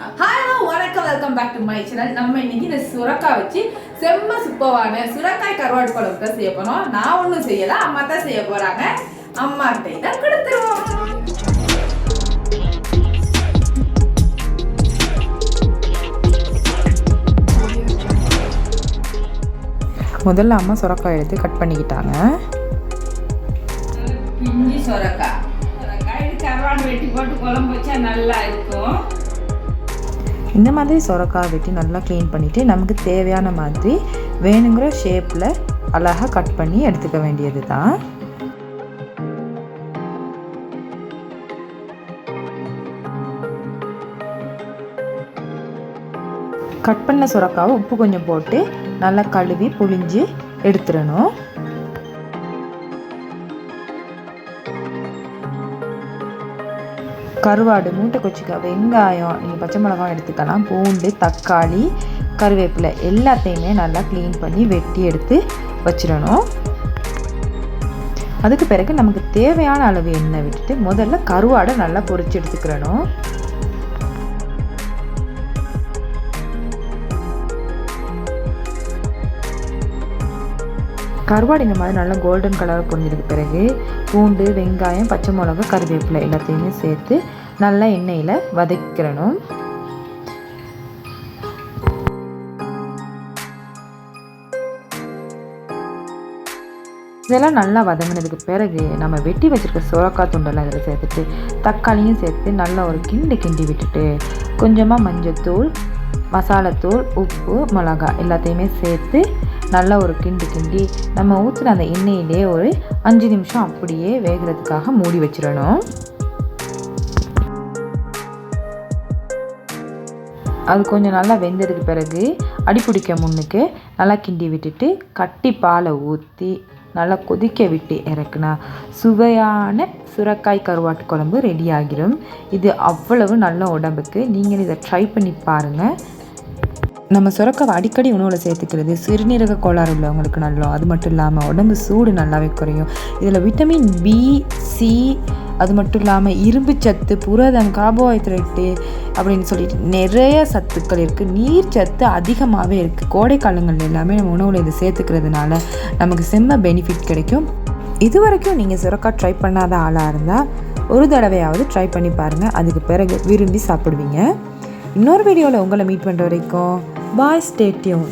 Hello வணக்கம். Welcome back to my channel நம்ம இன்னைக்கு இந்த சுரக்காய் வச்சு செம்ம சுப்பவான சுரக்காய் கருவாடு குழம்பு தான் செய்ய போறோம். நான் ஒன்றும் செய்யல அம்மா தான் செய்ய போறாங்க. அம்மாட்டை தான் கொடுத்துருவோம். முதல்ல அம்மா சுரக்காய் எடுத்து கட் பண்ணிக்கிட்டாங்க. பிஞ்சி சுரக்காய் சுரக்காய் கருவாடு வெட்டி போட்டு குழம்பு வச்சா நல்லா இருக்கும். இந்த மாதிரி சுரக்காய் வெட்டி நல்லா க்ளீன் பண்ணிவிட்டு நமக்கு தேவையான மாதிரி வேணுங்கிற ஷேப்பில் அழகாக கட் பண்ணி எடுத்துக்க வேண்டியது தான் கட் பண்ண சுரக்காவை உப்பு கொஞ்சம் போட்டு நல்லா கழுவி புழிஞ்சு எடுத்துடணும். கருவாடு மூட்டை கொச்சிக்காய் வெங்காயம் நீங்கள் பச்சை மிளகாய் எடுத்துக்கலாம். பூண்டு தக்காளி கருவேப்பிலை எல்லாத்தையுமே நல்லா க்ளீன் பண்ணி வெட்டி எடுத்து வச்சிடணும். அதுக்கு பிறகு நமக்கு தேவையான அளவு எண்ணெய் விட்டுட்டு முதல்ல கருவாடை நல்லா பொறிச்சு எடுத்துக்கிறணும். கருவாடு இந்த மாதிரி நல்லா கோல்டன் கலர் பொரிஞ்சதுக்கு பிறகு பூண்டு வெங்காயம் பச்சை மிளகா கருவேப்பிலை எல்லாத்தையுமே சேர்த்து நல்லா எண்ணெயில் வதக்கிறணும். இதெல்லாம் நல்லா வதங்கினதுக்கு பிறகு நம்ம வெட்டி வச்சுருக்க சுரக்காய் துண்டெல்லாம் இதில் சேர்த்துட்டு தக்காளியும் சேர்த்து நல்லா ஒரு கிண்டி கிண்டி விட்டுட்டு கொஞ்சமாக மஞ்சத்தூள் மசாலாத்தூள் உப்பு மிளகா எல்லாத்தையுமே சேர்த்து நல்லா ஒரு கிண்டு கிண்டி நம்ம ஊற்றுற அந்த எண்ணெயிலே ஒரு அஞ்சு நிமிஷம் அப்படியே வேகிறதுக்காக மூடி வச்சிடணும். அது கொஞ்சம் நல்லா வெந்ததுக்கு பிறகு அடி பிடிக்க முன்னுக்கு நல்லா கிண்டி விட்டுட்டு கட்டி பாலை ஊற்றி நல்லா கொதிக்க விட்டு இறக்குனா சுவையான சுரக்காய் கருவாட்டு குழம்பு ரெடி ஆகிடும் இது அவ்வளவு நல்ல உடம்புக்கு நீங்கள் இதை ட்ரை பண்ணி பாருங்கள் நம்ம சுரக்காவை அடிக்கடி உணவில் சேர்த்துக்கிறது சிறுநீரக கோளாறு உள்ளவங்களுக்கு நல்லோம் அது மட்டும் இல்லாமல் உடம்பு சூடு நல்லாவே குறையும். இதில் விட்டமின் பி சி அது மட்டும் இல்லாமல் இரும்பு சத்து புரதம் கார்போஹைட்ரேட்டு அப்படின்னு சொல்லிட்டு நிறைய சத்துக்கள் இருக்குது நீர் சத்து அதிகமாகவே இருக்குது கோடை காலங்கள் எல்லாமே நம்ம உணவில் இதை சேர்த்துக்கிறதுனால நமக்கு செம்ம பெனிஃபிட் கிடைக்கும். இது வரைக்கும் நீங்கள் சுரக்கா ட்ரை பண்ணாத ஆளாக இருந்தால் ஒரு தடவையாவது ட்ரை பண்ணி பாருங்கள் அதுக்கு பிறகு விரும்பி சாப்பிடுவீங்க. இன்னொரு வீடியோவில் உங்களை மீட் பண்ணுற வரைக்கும் ബൈ സ്റ്റേ ട്യൂൺ.